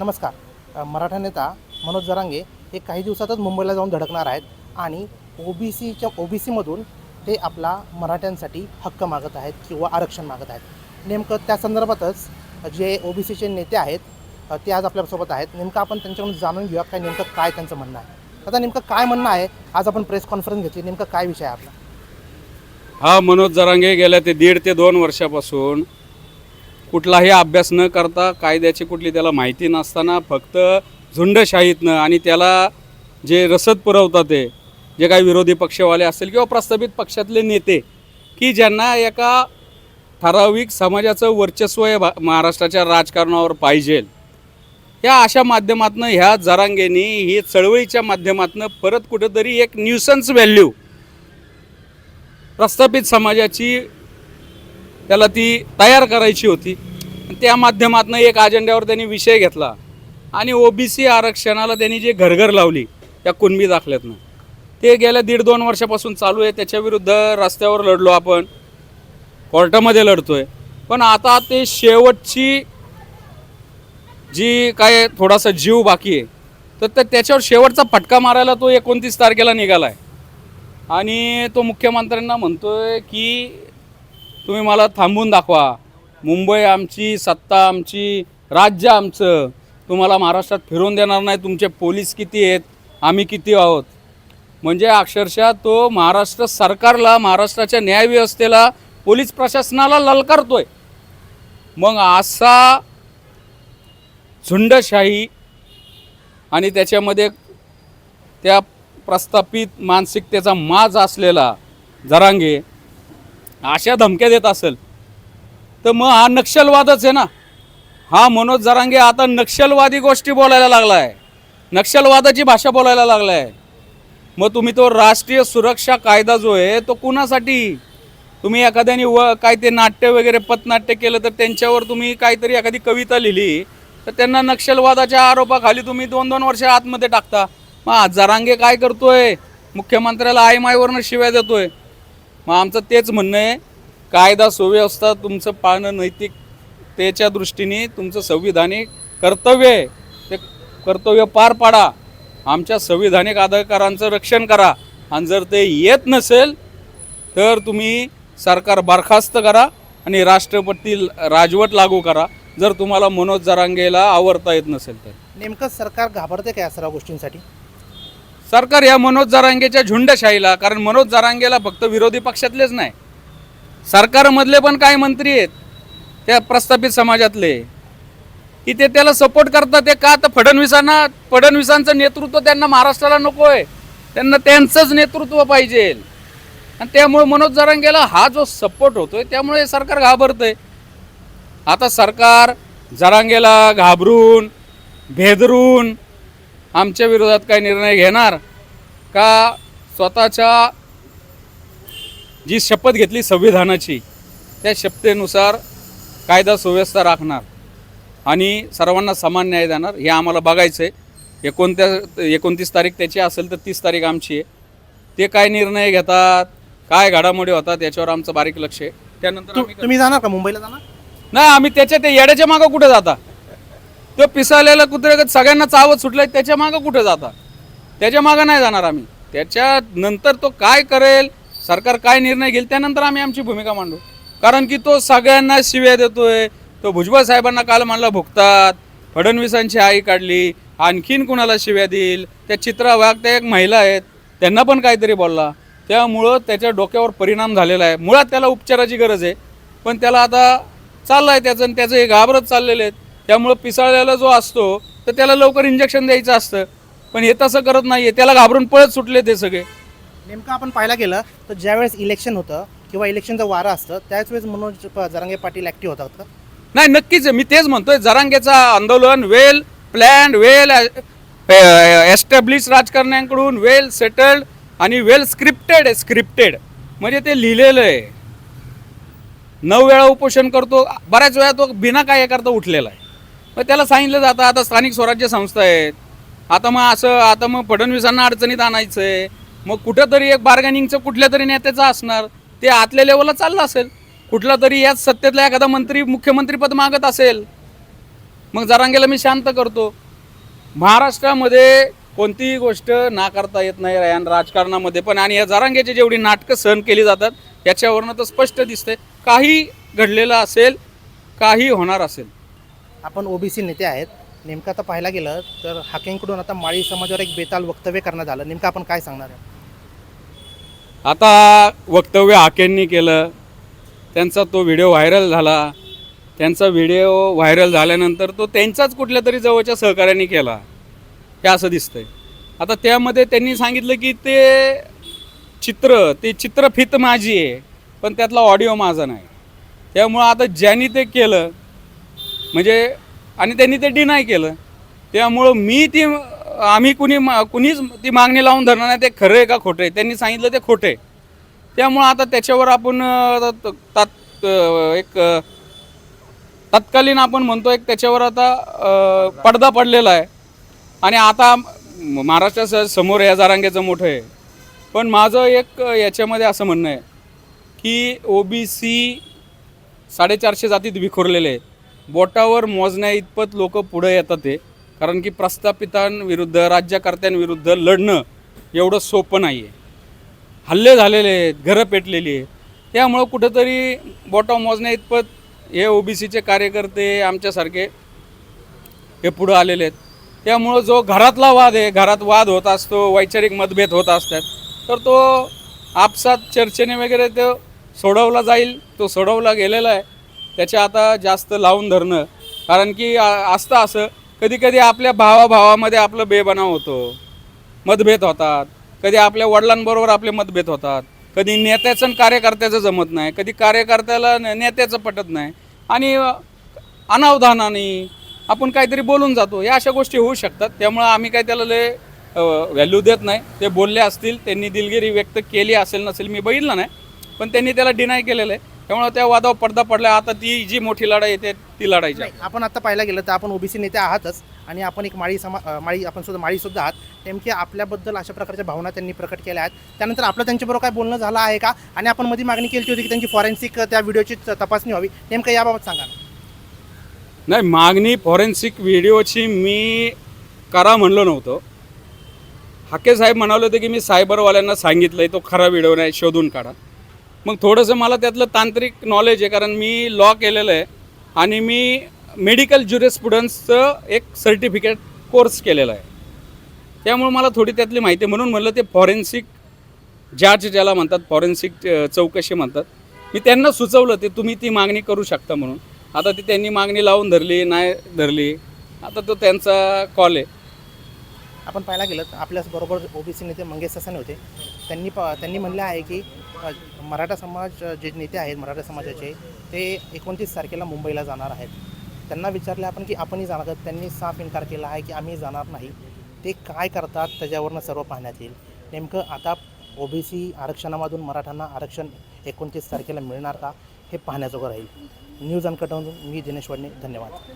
नमस्कार. मराठा नेता मनोज जरांगे हे काही दिवसातच मुंबईला जाऊन धडकणार आहेत आणि ओ बी सीच्या ओ बी सीमधून ते आपला मराठ्यांसाठी हक्क मागत आहेत किंवा आरक्षण मागत आहेत. नेमकं त्या संदर्भातच जे ओ बी सीचे नेते आहेत ते आज आपल्यासोबत आहेत. नेमकं आपण त्यांच्याकडून जाणून घेऊया काय नेमकं काय त्यांचं म्हणणं आहे. आता नेमकं काय म्हणणं आहे आज आपण प्रेस कॉन्फरन्स घेतली. नेमकं काय विषय आहे आपला? हा मनोज जरांगे गेल्या ते दीड ते दोन वर्षापासून कुठलाही अभ्यास न करता कायद्याची कुठली त्याला माहिती नसताना फक्त झुंडशाहीतनं आणि त्याला जे रसद पुरवतात ते जे काही विरोधी पक्षवाले असतील किंवा प्रस्थापित पक्षातले नेते की ज्यांना एका ठराविक समाजाचं वर्चस्व हे भा महाराष्ट्राच्या राजकारणावर पाहिजे. या अशा माध्यमातनं ह्या जरांगेनी ही चळवळीच्या माध्यमातनं परत कुठंतरी एक न्यूसन्स व्हॅल्यू प्रस्थापित समाजाची त्याला ती तयार करायची होती. त्या माध्यमातून एक अजेंड्यावर त्यांनी विषय घेतला. आणि ओबीसी आरक्षणाला त्यांनी जे घरघर लावली त्या कुणबी दाखल्यातनं. ते गेल्या दीड दोन वर्षापासून चालू आहे. त्याच्याविरुद्ध रस्त्यावर लढलो आपण. कोर्टामध्ये आहे पण आता ते शेवटची जी काय थोडासा जीव बाकी आहे तर त्या- त्याच्यावर शेवटचा फटका मारायला तो एकोणतीस तारखेला निघाला आहे आणि तो मुख्यमंत्र्यांना म्हणतो आहे की तुम्ही मला थांबून दाखवा. मुंबई आमची सत्ता आमची राज्य आमचं. तुम्हाला महाराष्ट्रात फिरवून देणार नाही. तुमचे पोलीस किती आहेत? आम्ही किती आहोत? म्हणजे अक्षरशः तो महाराष्ट्र सरकारला महाराष्ट्राच्या न्यायव्यवस्थेला पोलीस प्रशासनाला ललकारतोय मग असा झुंडशाही आणि त्याच्यामध्ये त्या प्रस्थापित मानसिकतेचा माज असलेला जरांगे अशा धमक्या देत असेल. तर मग हा नक्षलवादच आहे ना. हा मनोज जरांगे आता नक्षलवादी गोष्टी बोलायला लागला आहे नक्षलवादाची भाषा बोलायला लागला आहे मग तुम्ही तो राष्ट्रीय सुरक्षा कायदा जो आहे तो कुणासाठी? तुम्ही एखाद्याने व काय ते नाट्य वगैरे पथनाट्य केलं तर त्यांच्यावर तुम्ही काहीतरी एखादी कविता लिहिली तर त्यांना नक्षलवादाच्या आरोपाखाली तुम्ही दोन दोन वर्ष आतमध्ये टाकता. मग जरांगे काय करतोय? मुख्यमंत्र्याला आई माईवरनं शिव्या देतोय. मग आमचं तेच म्हणणं आहे कायदा सुव्यवस्था तुमचं पाळणं नैतिकतेच्या दृष्टीने तुमचं संविधानिक कर्तव्य आहे. ते कर्तव्य पार पाडा. आमच्या संविधानिक अधिकारांचं रक्षण करा. आणि जर ते येत नसेल तर तुम्ही सरकार बरखास्त करा आणि राष्ट्रपती राजवट लागू करा. जर तुम्हाला मनोज जरांगेला आवडता येत नसेल तर. नेमकं सरकार घाबरते का या सर्व गोष्टींसाठी? सरकार या मनोज जरांगेच्या झुंडशाहीला कारण मनोज जरांगेला फक्त विरोधी पक्षातलेच नाही. सरकारमधले पण काय मंत्री आहेत त्या प्रस्थापित समाजातले. की ते त्याला सपोर्ट करतात ते का? तर फडणवीसांना फडणवीसांचं नेतृत्व त्यांना महाराष्ट्राला नको आहे त्यांना त्यांचंच नेतृत्व पाहिजे. आणि त्यामुळे मनोज जरांगेला हा जो सपोर्ट होतोय त्यामुळे सरकार घाबरतंय. आता सरकार जरांगेला घाबरून भेदरून आमच्या विरोधात काही निर्णय घेणार का? स्वतःच्या जी शपथ घेतली संविधानाची त्या शपथेनुसार कायदा सुव्यवस्था राखणार आणि सर्वांना समान न्याय देणार हे आम्हाला बघायचं आहे एकोणत्या एकोणतीस तारीख त्याची असेल तर तीस तारीख आमची आहे. ते काय निर्णय घेतात काय घडामोडी होतात याच्यावर आमचं बारीक लक्ष आहे. त्यानंतर तुम्ही जाणार का मुंबईला जाणार? नाही आम्ही त्याच्या ते येड्याच्या मागं कुठे जाता? तो पिसाळलेला कुत्रे सगळ्यांना चावत सुटलाय त्याच्या मागं कुठे जाता? त्याच्या मागं नाही जाणार आम्ही. त्याच्या नंतर तो काय करेल सरकार काय निर्णय घेईल त्यानंतर आम्ही आमची भूमिका मांडू. कारण की तो सगळ्यांना शिव्या देतोय. तो भुजबळ साहेबांना काल म्हणला भुगतात फडणवीसांची आई काढली. आणखीन कुणाला शिव्या देईल? त्या चित्रा वाघ त्या एक महिला आहेत. त्यांना पण काहीतरी बोलला. त्यामुळं त्याच्या डोक्यावर परिणाम झालेला आहे. मुळात त्याला उपचाराची गरज आहे. पण त्याला आता चाललं आहे त्याचं आणि त्याचं हे घाबरत चाललेले आहेत. त्यामुळं पिसाळलेला जो असतो तर त्याला लवकर इंजेक्शन द्यायचं असतं. पण हे तसं करत नाही आहे त्याला घाबरून पळत सुटले ते सगळे. नेमकं आपण पाहायला गेलं तर ज्यावेळेस इलेक्शन होतं किंवा इलेक्शनचं वारं असतं त्याच वेळेस मनोज प- जरांगे पाटील ऍक्टिव्ह होतात का? नाही नक्कीच. मी तेच म्हणतोय जरांगेचा आंदोलन वेल प्लॅन वेल एस्टॅब्लिश राजकारण्यांकडून वेल सेटल्ड आणि वेल स्क्रिप्टेड आहे स्क्रिप्टेड म्हणजे ते लिहिलेलं आहे. नऊ वेळा उपोषण करतो बऱ्याच वेळा तो बिना काय करता उठलेला आहे. मग त्याला सांगितलं जातं आता स्थानिक स्वराज्य संस्था आहेत. आता मग असं आता मग फडणवीसांना अडचणीत आणायचं आहे मग कुठंतरी एक बार्गेनिंगचं कुठल्या तरी नेत्याचं असणार ते आतल्या लेवलला चाललं असेल. कुठला तरी याच सत्तेतला एखादा मंत्री मुख्यमंत्रीपद मागत असेल. मग जरांगेला मी शांत करतो. महाराष्ट्रामध्ये कोणतीही गोष्ट नाकारता येत नाही आणि राजकारणामध्ये पण. आणि या जरांगेची जेवढी नाटकं सहन केली जातात याच्यावरनं तर स्पष्ट दिसतंय. काही घडलेलं असेल काही होणार असेल. आपण ओबीसी नेते आहेत. नेमकं आता पाहायला गेलं तर हाकेंकडून आता माळी समाजावर एक बेताल वक्तव्य करण्यात आलं. नेमकं आपण काय सांगणार आहे आता वक्तव्य आकेंनी केलं त्यांचा तो व्हिडिओ व्हायरल झाला. त्यांचा व्हिडिओ व्हायरल झाल्यानंतर तो त्यांचाच कुठल्या तरी जवळच्या सहकार्याने केला. हे असं दिसतंय. आता त्यामध्ये त्यांनी सांगितलं की ते चित्र ते चित्रफित माझी आहे पण त्यातला ऑडिओ माझा नाही. त्यामुळं आता ज्यांनी ते केलं म्हणजे आणि त्यांनी ते डिनाय केलं. त्यामुळं मी ती आम्ही कुणी मा- कुणीच ती मागणी लावून धरणार नाही. ते खरं आहे का खोटं आहे? त्यांनी सांगितलं ते खोटं आहे. त्यामुळं आता त्याच्यावर आपण तात एक तत्कालीन आपण म्हणतो एक त्याच्यावर आता पडदा पडलेला आहे. आणि आता महाराष्ट्रा समोर या जारांगेचं मोठं आहे. पण माझं एक याच्यामध्ये असं म्हणणं आहे की ओ बी सी साडेचारशे जातीत विखुरलेले आहे बोटावर मोजण्या इतपत लोक पुढे येतात ते कारण की प्रस्थापितांविरुद्ध राज्यकर्त्यांविरुद्ध लढणं एवढं सोपं नाही आहे हल्ले झालेले आहेत घरं पेटलेली आहेत. त्यामुळं कुठंतरी बॉटम मोजण्या इतपत हे ओबीसीचे कार्यकर्ते आमच्यासारखे हे पुढं आलेले आहेत. त्यामुळं जो घरातला वाद आहे घरात वाद होत असतो वैचारिक मतभेद होत असतात तर तो आपसात चर्चेने वगैरे तो सोडवला जाईल तो सोडवला गेलेला आहे. त्याच्या आता जास्त लावून धरणं कारण की असतं असं कधी कधी आपल्या भावाभावामध्ये आपलं बेबनाव होतो. मतभेद होतात. कधी आपल्या वडिलांबरोबर आपले मतभेद होतात. कधी नेत्याचं आणि कार्यकर्त्याचं जमत नाही. कधी कार्यकर्त्याला न- नेत्याचं पटत नाही. आणि अनावधानाने आपण काहीतरी बोलून जातो. या अशा गोष्टी होऊ शकतात. त्यामुळं आम्ही काय त्याला लय व्हॅल्यू देत नाही. ते बोलले असतील त्यांनी दिलगिरी व्यक्त केली असेल नसेल मी बघितलं नाही. पण त्यांनी त्याला डिनाय केलेलं आहे. त्यामुळं त्या वादावर पडदा पडला आता ती जी मोठी लढाई येते ती लढायची. नाही आपण आता पाहायला गेलं तर आपण ओबीसी नेते आहातच आणि आपण एक माळी समा अं, माळी आपण सुद्धा माळी सुद्धा आहात. नेमके आपल्याबद्दल अशा प्रकारच्या भावना त्यांनी प्रकट केल्या आहेत. त्यानंतर आपलं त्यांच्याबरोबर काय बोलणं झालं आहे का? आणि आपण मध्ये मागणी केली होती की त्यांची फॉरेन्सिक त्या व्हिडिओची त- तपासणी व्हावी. नेमकं याबाबत सांगा नाही मागणी फॉरेन्सिक व्हिडिओची मी करा म्हणलो नव्हतो. हाके साहेब म्हणाले होते की मी सायबरवाल्यांना सांगितलं आहे तो खरा व्हिडिओ नाही शोधून काढा. मग थोडंसं मला त्यातलं तांत्रिक नॉलेज आहे कारण मी लॉ केलेलं आहे आणि मी मेडिकल ज्युरिस्पुडन्सचं एक सर्टिफिकेट कोर्स केलेला आहे. त्यामुळे मला थोडी त्यातली माहिती आहे. म्हणून म्हणलं ते फॉरेन्सिक जज ज्याला म्हणतात फॉरेन्सिक चौकशी म्हणतात मी त्यांना सुचवलं ते तुम्ही ती मागणी करू शकता म्हणून. आता ती त्यांनी मागणी लावून धरली नाही धरली आता तो त्यांचा कॉल आहे. आपण पाहायला गेलं तर आपल्याबरोबर ओबीसी नेते मंगेश ससाने होते. त्यांनी प त्यांनी म्हणलं आहे की मराठा समाज जे नेते आहेत मराठा समाजाचे ते एकोणतीस तारखेला मुंबईला जाणार आहेत. त्यांना विचारलं आपण की आपणही जाणार त्यांनी साफ इन्कार केला आहे की आम्ही जाणार नाही. ते काय करतात त्याच्यावरनं सर्व पाहण्यात येईल. नेमकं आता ओबीसी आरक्षणामधून मराठ्यांना आरक्षण एकोणतीस तारखेला मिळणार का हे पाहण्याजोगं राहील. न्यूज अनकटवून मी दिनेश वडणे धन्यवाद.